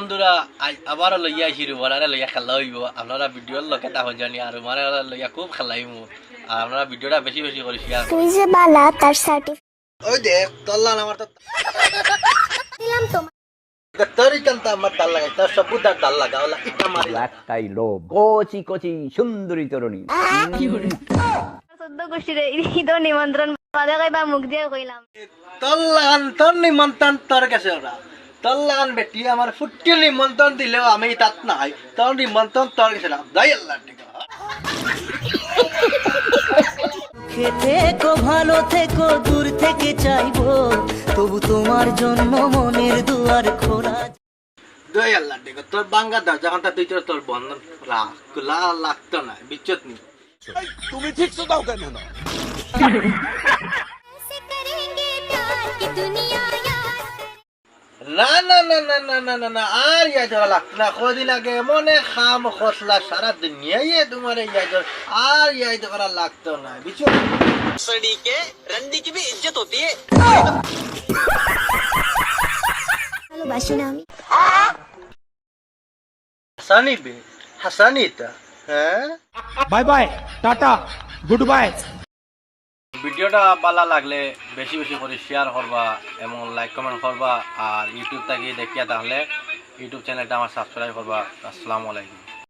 বন্ধুরা আজ আবারও লইয়া বলারে লইয়া খেলা হইব। আপনারা ভিডিওর লোকে জানি আর মানে লইয়া খুব খেলাইম আর আপনারা ভিডিওটা বেশি বেশি করে শেয়ার তুই যে বালা তার সার্টিফিকেট ওই দেখ তল্লান আমার তো দিলাম তোমার তোরই কান্তা আমার তাল লাগাই তোর সব বুদ্ধার তাল লাগা ইটা মারি। একটাই লোভ কচি কচি সুন্দরী তরুণী। চোদ্দ গোষ্ঠীর ঈদর নিমন্ত্রণ বাদে মুখ দিয়ে কইলাম। তল্লান তোর নিমন্ত্রণ তোর কাছে ওরা। তল্লা বেটি আমার ফুটিয়ে নিমন্ত্রণ দিলেও আমি তাত নাই। নিমন্ত্রণ গেছিলাম আল্লাহ ভালো থেকো দূর থেকে চাইব। তবু তোমার জন্ম মনের দুয়ার খোলা। দই আল্লাহ তোর বাঙ্গা দা যখন তুই তোর তোর বন্ধন রাখ। লা লাগতো না বিচ্ছত নি তুমি ঠিক দাও কেন? না না না না না না না না আর ইয়া যাওয়া লাগতো না কদিন আগে মনে খাম খসলা সারা দুনিয়ায় তোমার ইয়া যাওয়া আর ইয়া করা লাগতো না বিচ্ছত ভালোবাসি না আমি হাসানি বে হাসানি তা হ্যাঁ bye bye tata goodbye ভিডিওটা ভালো লাগলে বেশি বেশি করে শেয়ার করবা এবং লাইক কমেন্ট করবা আর ইউটিউব থেকে দেখিয়া তাহলে ইউটিউব চ্যানেলটা আমার সাবস্ক্রাইব করবা। আসসালামু আলাইকুম।